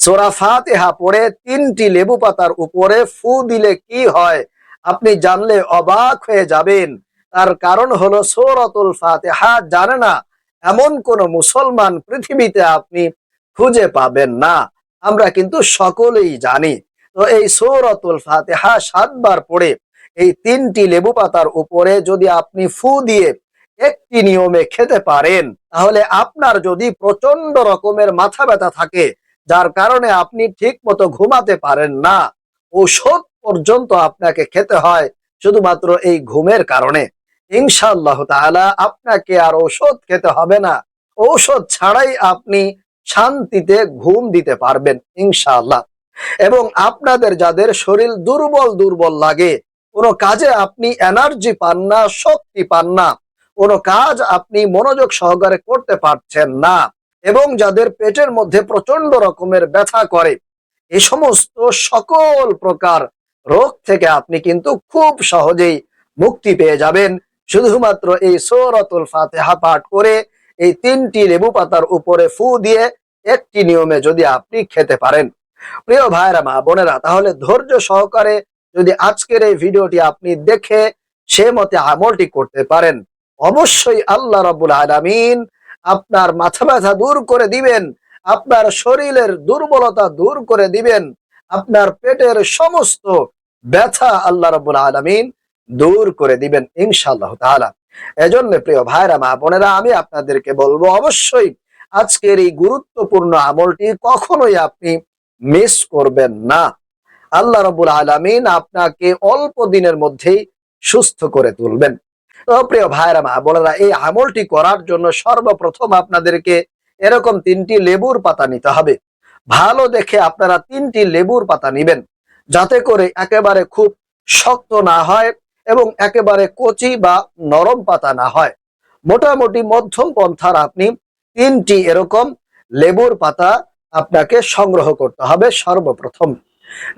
সোরা ফাতেহা পড়ে তিনটি লেবু পাতার উপরে ফু দিলে কি হয়? আপনি জানলে অবাক হয়ে যাবেন। তার কারণ হলো সৌরতুল ফাতেহা জানে না, এমন কোন মুসলমান পৃথিবীতে আপনি খুঁজে পাবেন না। আমরা কিন্তু সকলেই জানি। তো এই সৌরতুল ফাতেহা সাতবার পড়ে এই তিনটি লেবু পাতার উপরে যদি আপনি ফু দিয়ে একটি নিয়মে খেতে পারেন, তাহলে আপনার যদি প্রচণ্ড রকমের মাথা ব্যথা থাকে যার কারণে আপনি ঠিক মতো ঘুমাতে পারেন না। ওষুধ পর্যন্ত আপনাকে খেতে হয় শুধুমাত্র এই ঘুমের কারণে। ইনশাআল্লাহ তাআলা আপনাকে আর ঔষধ খেতে হবে না। ঔষধ ছাড়াই আপনি শান্তিতে ঘুম দিতে পারবেন ইনশাআল্লাহ। এবং আপনাদের যাদের শরীর দুর্বল দুর্বল লাগে, কোনো কাজে আপনি এনার্জি পান না, শক্তি পান না, কোনো কাজ আপনি মনোযোগ সহকারে করতে পারছেন না। এবং যাদের পেটের মধ্যে প্রচণ্ড রকমের ব্যথা করে, এ সমস্ত সকল প্রকার রোগ থেকে আপনি কিন্তু খুব সহজেই মুক্তি পেয়ে যাবেন। শুধুমাত্র এই সৌরতুল ফাতেহা পাঠ করে এই তিনটি লেবু পাতার উপরে ফু দিয়ে একটি নিয়মে যদি আপনি খেতে পারেন। প্রিয় ভাইরা মা বোনেরা, তাহলে ধৈর্য সহকারে যদি আজকের এই ভিডিওটি আপনি দেখে সে মতে আমলটি করতে পারেন, অবশ্যই আল্লাহ রাবুল আলামিন আপনার মাথা ব্যথা দূর করে দিবেন, আপনার শরীরের দুর্বলতা দূর করে দিবেন, আপনার পেটের সমস্ত ব্যথা আল্লাহ রাবুল আলামিন দূর করে দিবেন ইনশাআল্লাহ তাআলা। এজন্য প্রিয় ভাইরা, মা বোনেরা, আমি আপনাদেরকে বলব অবশ্যই আজকের এই গুরুত্বপূর্ণ আমলটি কখনোই আপনি মিস করবেন না। আল্লাহ রবুল আলামিন আপনাকে অল্প দিনের মধ্যেই সুস্থ করে তুলবেন। প্রিয় ভাইরা মা বোনেরা, এই আমলটি করার জন্য সর্বপ্রথম আপনাদেরকে এরকম তিনটি লেবুর পাতা নিতে হবে। ভালো দেখে আপনারা তিনটি লেবুর পাতা নিবেন, যাতে করে একেবারে খুব শক্ত না হয় এবং একেবারে কচি বা নরম পাতা না হয়। মোটামুটি মধ্যম পন্থার আপনি তিনটি এরকম লেবুর পাতা আপনাকে সংগ্রহ করতে হবে সর্বপ্রথম।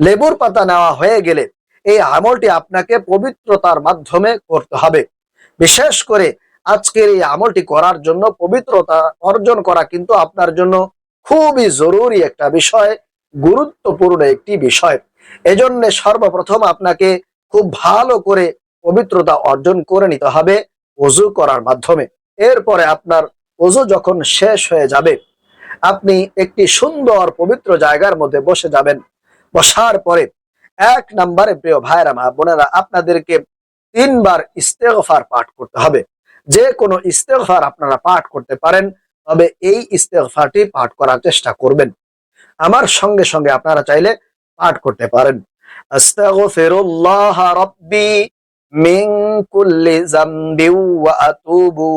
লেবুর পাতা নেওয়া হয়ে গেলে এই আমলটি আপনাকে পবিত্রতার মাধ্যমে করতে হবে। বিশেষ করে আজকের এই আমলটি করার জন্য পবিত্রতা অর্জন করা কিন্তু আপনার জন্য খুবই জরুরি একটা বিষয়, গুরুত্বপূর্ণ একটি বিষয়। এজন্য সর্বপ্রথম আপনাকে খুব ভালো করে পবিত্রতা অর্জন করে নিতে হবে অজু করার মাধ্যমে। এরপরে আপনার অজু যখন শেষ হয়ে যাবে, আপনি একটি সুন্দর পবিত্র জায়গার মধ্যে বসে যাবেন। বসার পরে এক নম্বরে প্রিয় ভাইরা মা বোনেরা, আপনাদেরকে তিনবার ইস্তেগফার পাঠ করতে হবে। যে কোনো ইস্তেগফার আপনারা পাঠ করতে পারেন, তবে এই ইস্তেগফারটি পাঠ করার চেষ্টা করবেন। আমার সঙ্গে সঙ্গে আপনারা চাইলে পাঠ করতে পারেন। আতুবু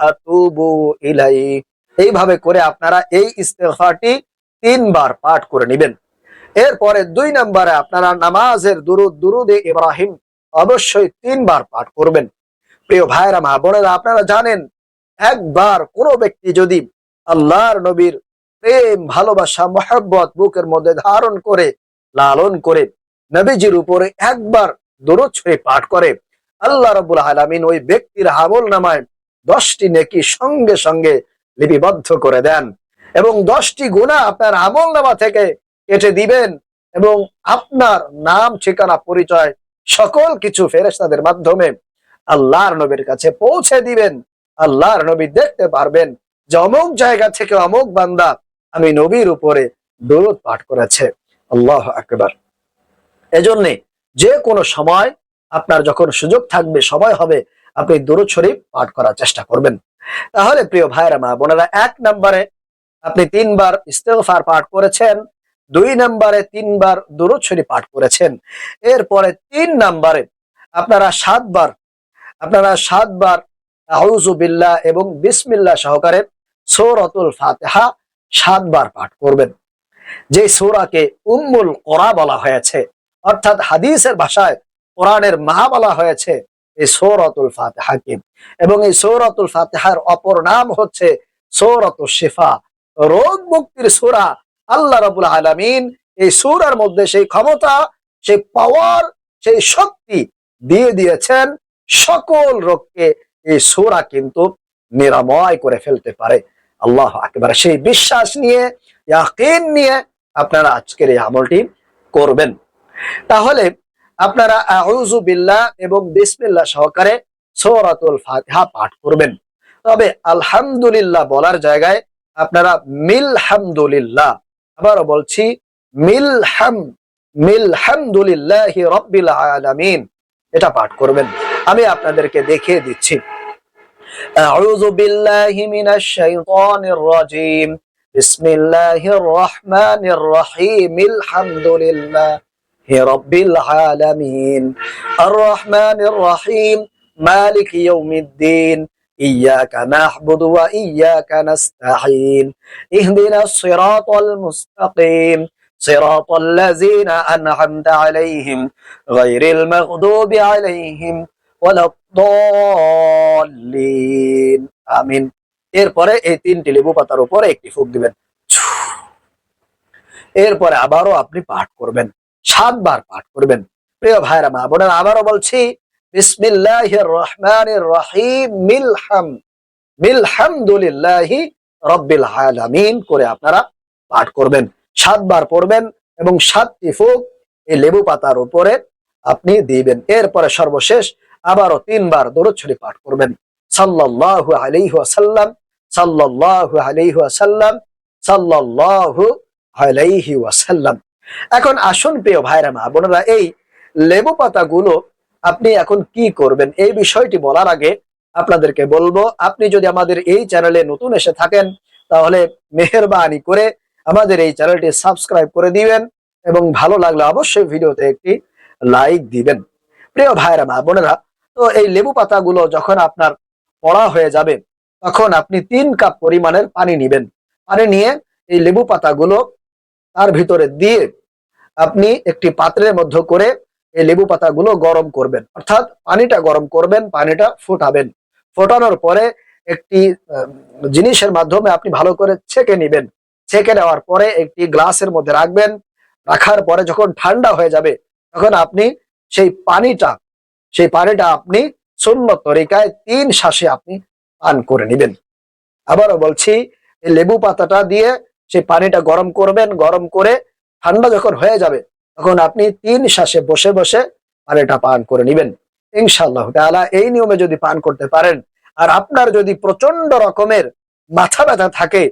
আতুবু এইভাবে করে আপনারা এই ইস্তেগফারটি তিনবার পাঠ করে নেবেন। এরপরে দুই নম্বরে আপনারা নামাজের দুরুদ, দুরুদে ইব্রাহিম অবশ্যই তিনবার পাঠ করবেন। প্রিয় ভাইরা, মা বোনেরা, আপনারা জানেন, একবার কোনো ব্যক্তি যদি আল্লাহর নবীর প্রেম, ভালোবাসা, মহব্বত বুকের মধ্যে ধারণ করে, লালন করে, নবীজির উপরে একবার দরুদ শরীফ পাঠ করে, আল্লাহ রবুল আলমিন ওই ব্যক্তির হাবল নামায় দশটি নেকি সঙ্গে সঙ্গে লিপিবদ্ধ করে দেন। এবং দশটি গুণা আপনার আমল নামা থেকে কেটে দিবেন এবং আপনার নাম, ঠিকানা, পরিচয় সকল কিছু ফেরেস্তাদের মাধ্যমে আল্লাহর নবীর কাছে পৌঁছে দিবেন। আল্লাহর নবী দেখতে পারবেন যে অমুক জায়গা থেকে অমুক বান্দা আমি নবীর উপরে দরুদ পাঠ করেছে। আল্লাহ আকবার। এজন্যে যে কোনো সময় আপনার যখন সুযোগ থাকবে, সময় হবে, আপনি দরুদ শরীফ পাঠ করার চেষ্টা করবেন। তাহলে প্রিয় ভাইরা মা বোনেরা, এক নম্বরে আপনি তিনবার ইস্তেগফার পাঠ করেছেন, দুই নম্বরে তিনবার দরুদ শরীফ পাঠ করেছেন, এরপরে তিন নম্বরে আপনারা সাতবার আপনারা সাতবার আউজুবিল্লাহ এবং বিসমিল্লাহ সহকারে সৌরতুল ফাতেহা সাতবার পাঠ করবেন। যে সৌরাকে উম্মুল কোরা বলা হয়েছে, অর্থাৎ হাদিসের ভাষায় কোরআনের মা বলা হয়েছে, এই সৌরতুল ফাতেহাকে। এবং এই সৌরতুল ফাতেহার অপর নাম হচ্ছে সৌরতুল শিফা। রোগ মুক্তির সুরা আল্লাহ রাবুল আলমিন এই সুরার মধ্যে সেই ক্ষমতা, সেই পাওয়ার সেই শক্তি দিয়ে দিয়েছেন সকল রোগকে এই সুরা কিন্তু নিরাময় করে ফেলতে পারে। আল্লাহ একেবারে সেই বিশ্বাস নিয়ে, ইয়াকিন নিয়ে আপনারা আজকের এই আমলটি করবেন। তাহলে আপনারা আউযু বিল্লাহ এবং বিসমিল্লাহ সহকারে সূরাতুল ফাতিহা পাঠ করবেন। তবে আলহামদুলিল্লাহ বলার জায়গায় আপনারা মিলহামদুলিল্লাহ আবারও বলছি মিলহাম মিলহামদুলিল্লাহি রাব্বিল আলামিন। এটা পাঠ করবেন। আমি আপনাদেরকে দেখিয়ে দিচ্ছি। আউযু বিল্লাহি মিনাশ শাইতানির রাজিম। বিসমিল্লাহির রহমানির রহিম। আলহামদুলিল্লাহি রাব্বিল আলামিন। আর রহমানির রহিম। মালিক ইয়াউমিদ্দিন। إياك نعبد وإياك نستعين اهدنا الصراط المستقيم صراط الذين أنعمت عليهم غير المغضوب عليهم ولا الضالين আমিন এরপরে এই তিনটি লেবু পাতার উপরে একটি ফুক দিবেন এরপরে আবারও আপনি পাঠ করবেন সাতবার পাঠ করবেন প্রিয় ভাইরা মা বোনেরা আবারও বলছি বিসমিল্লাহির রহমানির রহিম, মিলহাম, মিলহামদুলিল্লাহি রব্বিল আলামিন করে আপনারা পাঠ করবেন, সাতবার পড়বেন এবং সাতটি ফুক এই লেবু পাতার উপরে আপনি দিবেন। এরপরে সর্বশেষ আবারও তিনবার দরুদ পাঠ করবেন। সাল্লাল্লাহু আলাইহি ওয়াসাল্লাম, সাল্লাল্লাহু আলাইহি ওয়াসাল্লাম, সাল্লাল্লাহু আলাইহি ওয়াসাল্লাম। এখন আসুন প্রিয় ভাইরা মা বোনেরা, এই লেবু পাতাগুলো আপনি এখন কি করবেন? এই বিষয়টি বলার আগে আপনাদেরকে বলব, আপনি যদি আমাদের এই চ্যানেলে নতুন এসে থাকেন, তাহলে মেহরবানি করে আমাদের এই চ্যানেলটি সাবস্ক্রাইব করে দিবেন এবং ভালো লাগলে অবশ্যই ভিডিওতে একটি লাইক দিবেন। প্রিয় ভাইরা মা বোনেরা, তো এই লেবু পাতাগুলো যখন আপনার পড়া হয়ে যাবে, তখন আপনি তিন কাপ পরিমাণের পানি নেবেন। পানি নিয়ে এই লেবু পাতাগুলো তার ভিতরে দিয়ে আপনি একটি পাত্রের মধ্যে করে এই লেবু পাতাগুলো গরম করবেন। অর্থাৎ পানিটা গরম করবেন, পানিটা ফোটাবেন। ফোটানোর পরে একটি জিনিসের মাধ্যমে আপনি ভালো করে ছেঁকে নেবেন। ছেঁকে নেওয়ার পরে একটি গ্লাসের মধ্যে রাখবেন। রাখার পরে যখন ঠান্ডা হয়ে যাবে, তখন আপনি সেই পানিটা সেই পানিটা আপনি শূন্য তরিকায় তিন শ্বাসে আপনি পান করে নেবেন। আবারও বলছি লেবু পাতাটা দিয়ে সেই পানিটা গরম করবেন। গরম করে ঠান্ডা যখন হয়ে যাবে তখন আপনি তিন শ্বাসে বসে বসে পানিটা পান করে নেবেন। ইনশাআল্লাহ তাআলা এই নিয়মে যদি পান করতে পারেন, আর আপনার যদি প্রচণ্ড রকমের মাথা ব্যথা থাকে,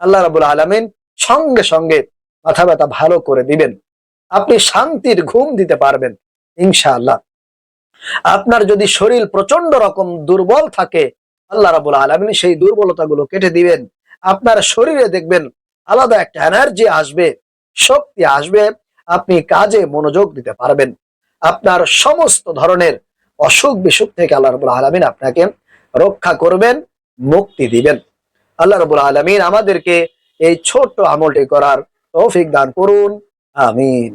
আল্লাহ রাবুল আলামিন সঙ্গে সঙ্গে মাথা ব্যথা ভালো করে দিবেন। আপনি শান্তির ঘুম দিতে পারবেন, ইনশাআল্লাহ। আপনার যদি শরীর প্রচণ্ড রকম দুর্বল থাকে, আল্লাহ রাবুল আলমিন সেই দুর্বলতাগুলো কেটে দিবেন। আপনার শরীরে দেখবেন আলাদা একটা এনার্জি আসবে, শক্তি আসবে আপনি কাজে মনোযোগ দিতে পারবেন। আপনার সমস্ত ধরনের অসুখ বিসুখ থেকে আল্লাহ রবুল আলমিন আপনাকে রক্ষা করবেন, মুক্তি দিবেন। আল্লাহ রবুল আলমিন আমাদেরকে এই ছোট্ট আমলটি করার তৌফিক দান করুন। আমিন।